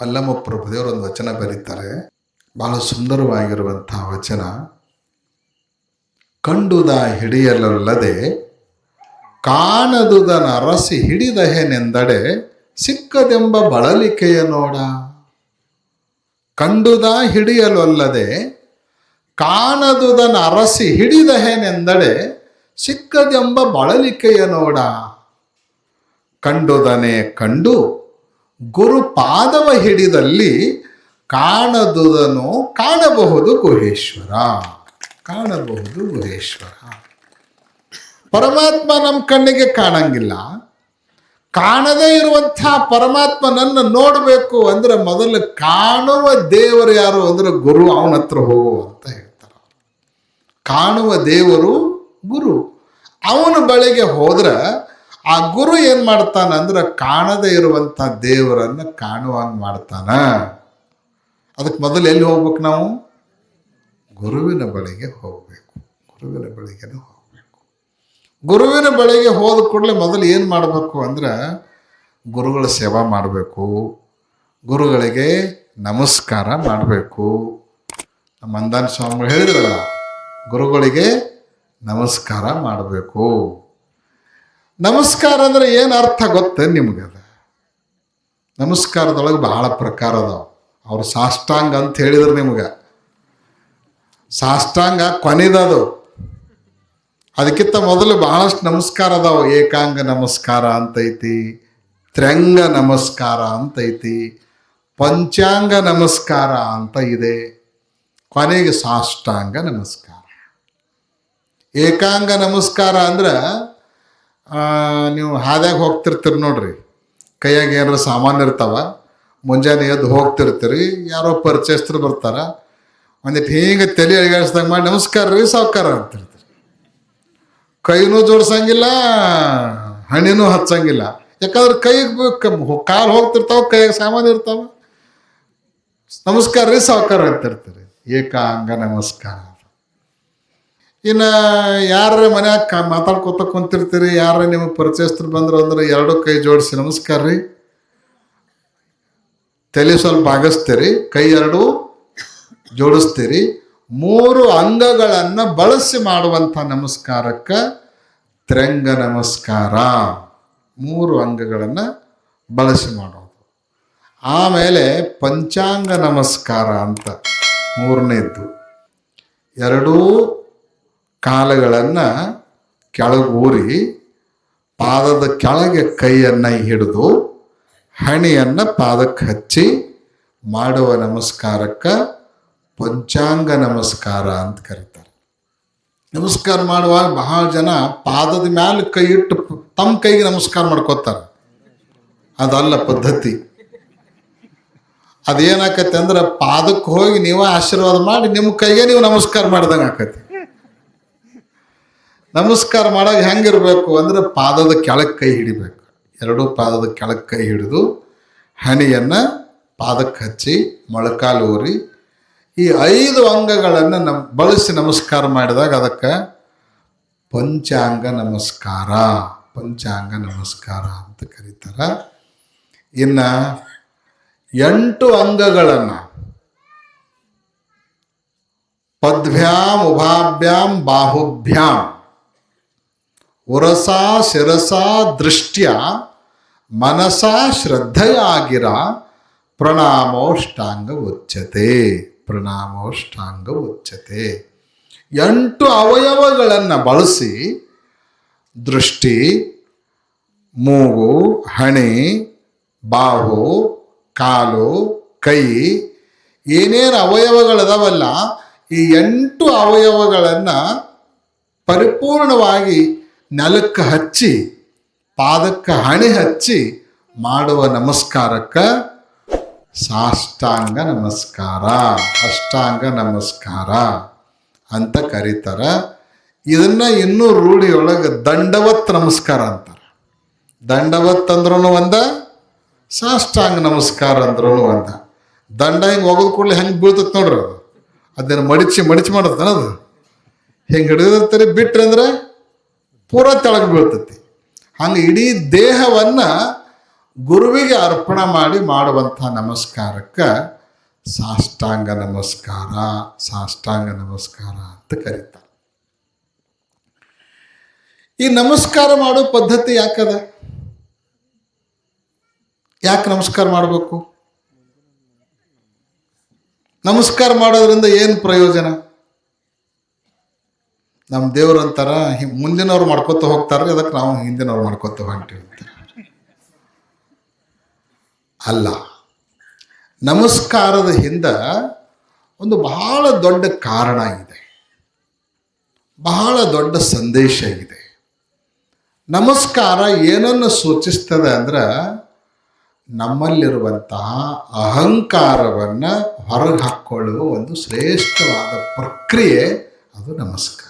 ಅಲ್ಲಮ್ಮ ಪ್ರಭುದೇವರು ಒಂದು ವಚನ ಬರೀತಾರೆ. ಬಹಳ ಸುಂದರವಾಗಿರುವಂತಹ ವಚನ. ಕಂಡುದ ಹಿಡಿಯಲಲ್ಲದೆ ಕಾಣದುದನ ಅರಸಿ ಹಿಡಿದಹೆನೆಂದಡೆ, ಸಿಕ್ಕದೆಂಬ ಬಳಲಿಕೆಯ ನೋಡ. ಕಂಡುದ ಹಿಡಿಯಲಲ್ಲದೆ ಕಾಣದುದನ ಅರಸಿ ಹಿಡಿದಹೆನೆಂದಡೆ, ಸಿಕ್ಕದೆಂಬ ಬಳಲಿಕೆಯ ನೋಡ. ಕಂಡುದನೆ ಕಂಡು ಗುರು ಪಾದವ ಹಿಡಿದಲ್ಲಿ ಕಾಣದುದನು ಕಾಣಬಹುದು ಗುಹೇಶ್ವರ. ಕಾಣಬಹುದು ಗುಹೇಶ್ವರ. ಪರಮಾತ್ಮ ನಮ್ಮ ಕಣ್ಣಿಗೆ ಕಾಣಂಗಿಲ್ಲ. ಕಾಣದೇ ಇರುವಂತಹ ಪರಮಾತ್ಮನನ್ನು ನೋಡಬೇಕು ಅಂದ್ರೆ ಮೊದಲು ಕಾಣುವ ದೇವರು ಯಾರು ಅಂದ್ರೆ ಗುರು, ಅವನ ಹತ್ರ ಹೋಗು ಅಂತ ಹೇಳ್ತಾರೆ. ಕಾಣುವ ದೇವರು ಗುರು. ಅವನ ಬಳಿಗೆ ಹೋದ್ರೆ ಆ ಗುರು ಏನು ಮಾಡ್ತಾನ ಅಂದ್ರೆ ಕಾಣದೇ ಇರುವಂತ ದೇವರನ್ನ ಕಾಣುವಂಗ್ ಮಾಡ್ತಾನ. ಅದಕ್ಕೆ ಮೊದಲು ಎಲ್ಲಿ ಹೋಗ್ಬೇಕು ನಾವು? ಗುರುವಿನ ಬಳಿಗೆ ಹೋಗಬೇಕು. ಗುರುವಿನ ಬಳಿಗೆನೆ ಹೋಗಬೇಕು. ಗುರುವಿನ ಬಳಿಗೆ ಹೋದ ಕೂಡಲೇ ಮೊದಲು ಏನು ಮಾಡಬೇಕು ಅಂದ್ರೆ ಗುರುಗಳ ಸೇವಾ ಮಾಡಬೇಕು. ಗುರುಗಳಿಗೆ ನಮಸ್ಕಾರ ಮಾಡಬೇಕು. ನಮ್ಮ ಅಂದಾನ ಸ್ವಾಮಿಗಳು ಹೇಳಿದ್ರಲ್ಲ, ಗುರುಗಳಿಗೆ ನಮಸ್ಕಾರ ಮಾಡಬೇಕು. ನಮಸ್ಕಾರ ಅಂದ್ರೆ ಏನು ಅರ್ಥ ಗೊತ್ತ ನಿಮ್ಗೆ ಅದು? ನಮಸ್ಕಾರದೊಳಗೆ ಬಹಳ ಪ್ರಕಾರ ಅದಾವ. ಅವ್ರು ಸಾಷ್ಟಾಂಗ ಅಂತ ಹೇಳಿದ್ರು ನಿಮ್ಗೆ. ಸಾಷ್ಟಾಂಗ ಕೊನೆದದು ಅದಕ್ಕಿಂತ ಮೊದಲು ಬಹಳಷ್ಟು ನಮಸ್ಕಾರ ಅದಾವ. ಏಕಾಂಗ ನಮಸ್ಕಾರ ಅಂತೈತಿ, ತ್ರ್ಯಂಗ ನಮಸ್ಕಾರ ಅಂತೈತಿ, ಪಂಚಾಂಗ ನಮಸ್ಕಾರ ಅಂತ ಇದೆ. ಕೊನೆಗೆ ಸಾಷ್ಟಾಂಗ ನಮಸ್ಕಾರ. ಏಕಾಂಗ ನಮಸ್ಕಾರ ಅಂದ್ರೆ ನೀವು ಹಾದ್ಯಾಗ ಹೋಗ್ತಿರ್ತೀರಿ ನೋಡ್ರಿ. ಕೈಯಾಗ ಏನಾರ ಸಾಮಾನು ಇರ್ತಾವ, ಮುಂಜಾನೆ ಎದ್ದು ಹೋಗ್ತಿರ್ತೀರಿ, ಯಾರೋ ಪರಿಚಯಸ್ತರು ಬರ್ತಾರ. ಒಂದಿಟ್ಟು ಹೀಗೆ ತಲೆ ಅಳಿಗಾಡಿಸ್ದಾಗ ಮಾಡಿ, ನಮಸ್ಕಾರ ರೀ, ಸಾವ್ಕಾರ ಅಂತಿರ್ತೀರಿ. ಕೈನೂ ಜೋಡ್ಸಂಗಿಲ್ಲ, ಹಣ್ಣಿನೂ ಹಚ್ಚಂಗಿಲ್ಲ. ಯಾಕಂದ್ರೆ ಕೈಗೆ ಕಾಲು ಹೋಗ್ತಿರ್ತಾವ ಕೈಗೆ ಸಾಮಾನು ಇರ್ತಾವ. ನಮಸ್ಕಾರ ರೀ, ಸಾವ್ಕಾರ ಅಂತಿರ್ತೀರಿ. ಏಕಾಂಗ ನಮಸ್ಕಾರ ಇನ್ನು ಯಾರ ಮನ್ಯಾಗ ಕ ಮಾತಾಡ್ಕೊತ ಕುಂತಿರ್ತೀರಿ ಯಾರ ನಿಮಗೆ ಪರಿಚಯಸ್ಥರು ಬಂದ್ರು ಅಂದ್ರೆ ಎರಡು ಕೈ ಜೋಡಿಸಿ ನಮಸ್ಕಾರ ರೀ. ತಲೆ ಸ್ವಲ್ಪ ಬಾಗಿಸ್ತೀರಿ, ಕೈ ಎರಡು ಜೋಡಿಸ್ತೀರಿ. ಮೂರು ಅಂಗಗಳನ್ನು ಬಳಸಿ ಮಾಡುವಂಥ ನಮಸ್ಕಾರಕ್ಕೆ ತ್ರಂಗ ನಮಸ್ಕಾರ. ಮೂರು ಅಂಗಗಳನ್ನು ಬಳಸಿ ಮಾಡೋದು. ಆಮೇಲೆ ಪಂಚಾಂಗ ನಮಸ್ಕಾರ ಅಂತ ಮೂರನೇದ್ದು. ಎರಡೂ ಕಾಲಗಳನ್ನು ಕೆಳಗೂರಿ ಪಾದದ ಕೆಳಗೆ ಕೈಯನ್ನು ಹಿಡಿದು ಹಣೆಯನ್ನು ಪಾದಕ್ಕೆ ಹಚ್ಚಿ ಮಾಡುವ ನಮಸ್ಕಾರಕ್ಕೆ ಪಂಚಾಂಗ ನಮಸ್ಕಾರ ಅಂತ ಕರೀತಾರೆ. ನಮಸ್ಕಾರ ಮಾಡುವಾಗ ಬಹಳ ಜನ ಪಾದದ ಮ್ಯಾಲೆ ಕೈ ಇಟ್ಟು ತಮ್ಮ ಕೈಗೆ ನಮಸ್ಕಾರ ಮಾಡ್ಕೋತಾರೆ. ಅದಲ್ಲ ಪದ್ಧತಿ. ಅದೇನಾಕತಿ ಅಂದ್ರೆ ಪಾದಕ್ಕೆ ಹೋಗಿ ನೀವು ಆಶೀರ್ವಾದ ಮಾಡಿ ನಿಮ್ಮ ಕೈಗೆ ನೀವು ನಮಸ್ಕಾರ ಮಾಡ್ದಂಗೆ ಆಕತಿ ನಮಸ್ಕಾರ ಮಾಡಾಗ ಹೆಂಗಿರಬೇಕು ಅಂದ್ರೆ ಪಾದದ ಕೆಳಗೆ ಕೈ ಹಿಡಿಬೇಕು. ಎರಡೂ ಪಾದದ ಕೆಳಗೆ ಕೈ ಹಿಡಿದು ಹಣಿಯನ್ನು ಪಾದಕ್ಕೆ ಹಚ್ಚಿ ಮೊಳಕಾಲು ಊರಿ ಈ ಐದು ಅಂಗಗಳನ್ನು ನಮ್ ಬಳಸಿ ನಮಸ್ಕಾರ ಮಾಡಿದಾಗ ಅದಕ್ಕೆ ಪಂಚಾಂಗ ನಮಸ್ಕಾರ ಪಂಚಾಂಗ ನಮಸ್ಕಾರ ಅಂತ ಕರೀತಾರೆ. ಇನ್ನು ಎಂಟು ಅಂಗಗಳನ್ನು ಪದ್ಭ್ಯಾಂ, ಉಭಾಭ್ಯಾಂ, ಬಾಹುಭ್ಯಾಂ ಉರಸ ಶಿರಸ ದೃಷ್ಟ್ಯ ಮನಸ ಶ್ರದ್ಧೆಯಾಗಿರ ಪ್ರಣಾಮೋಷ್ಟಾಂಗ ಉಚ್ಚತೆ ಪ್ರಣಾಮೋಷ್ಟಾಂಗ ಉಚ್ಚತೆ ಎಂಟು ಅವಯವಗಳನ್ನು ಬಳಸಿ ದೃಷ್ಟಿ, ಮೂಗು, ಹಣೆ, ಬಾಹು, ಕಾಲು, ಕೈ, ಏನೇನು ಅವಯವಗಳಿದಾವಲ್ಲ ಈ ಎಂಟು ಅವಯವಗಳನ್ನು ಪರಿಪೂರ್ಣವಾಗಿ ನೆಲಕ್ಕೆ ಹಚ್ಚಿ, ಪಾದಕ್ಕೆ ಹಣೆ ಹಚ್ಚಿ ಮಾಡುವ ನಮಸ್ಕಾರಕ್ಕೆ ಸಾಷ್ಟಾಂಗ ನಮಸ್ಕಾರ. ಅಷ್ಟಾಂಗ ನಮಸ್ಕಾರ ಅಂತ ಕರೀತಾರ. ಇದನ್ನ ಇನ್ನೂ ರೂಢಿಯೊಳಗೆ ದಂಡವತ್ ನಮಸ್ಕಾರ ಅಂತಾರೆ. ದಂಡವತ್ ಅಂದ್ರೂ ಒಂದ, ಸಾಷ್ಟಾಂಗ ನಮಸ್ಕಾರ ಅಂದ್ರೂ ಒಂದ. ದಂಡ ಹಿಂಗೆ ಹೋಗೋದು ಕೂಡಲೇ ಹೆಂಗೆ ಬೀಳ್ತೈತೆ ನೋಡ್ರಿ ಅದು. ಅದನ್ನು ಮಡಿಚಿ ಮಡಿಚಿ ಮಾಡುತ್ತಾನ ಅದು. ಹಿಂಗೆ ಹಿಡಿದಿರ್ತಾರೆ ಬಿಟ್ರೆ ಅಂದ್ರೆ ಪೂರ ತೆಳಗೆ ಬೀಳ್ತೈತಿ. ಹಂಗೆ ಇಡೀ ದೇಹವನ್ನು ಗುರುವಿಗೆ ಅರ್ಪಣೆ ಮಾಡಿ ಮಾಡುವಂಥ ನಮಸ್ಕಾರಕ್ಕೆ ಸಾಷ್ಟಾಂಗ ನಮಸ್ಕಾರ ಸಾಷ್ಟಾಂಗ ನಮಸ್ಕಾರ ಅಂತ ಕರೀತಾರೆ ಈ ನಮಸ್ಕಾರ ಮಾಡೋ ಪದ್ಧತಿ ಯಾಕದ? ಯಾಕೆ ನಮಸ್ಕಾರ ಮಾಡಬೇಕು? ನಮಸ್ಕಾರ ಮಾಡೋದ್ರಿಂದ ಏನು ಪ್ರಯೋಜನ? ನಮ್ಮ ದೇವ್ರು ಅಂತಾರ ಮುಂದಿನವ್ರು ಮಾಡ್ಕೊತ ಹೋಗ್ತಾರೆ ಅದಕ್ಕೆ ನಾವು ಹಿಂದಿನವ್ರು ಮಾಡ್ಕೊತ ಹೊಂಟಿವಿ ಅಂತ. ಅಲ್ಲ, ನಮಸ್ಕಾರದ ಹಿಂದೆ ಒಂದು ಬಹಳ ದೊಡ್ಡ ಕಾರಣ ಇದೆ. ಬಹಳ ದೊಡ್ಡ ಸಂದೇಶ ಇದೆ. ನಮಸ್ಕಾರ ಏನನ್ನು ಸೂಚಿಸ್ತದೆ ಅಂದ್ರೆ, ನಮ್ಮಲ್ಲಿರುವಂತಹ ಅಹಂಕಾರವನ್ನು ಹೊರಗೆ ಹಾಕ್ಕೊಳ್ಳುವ ಒಂದು ಶ್ರೇಷ್ಠವಾದ ಪ್ರಕ್ರಿಯೆ ಅದು ನಮಸ್ಕಾರ.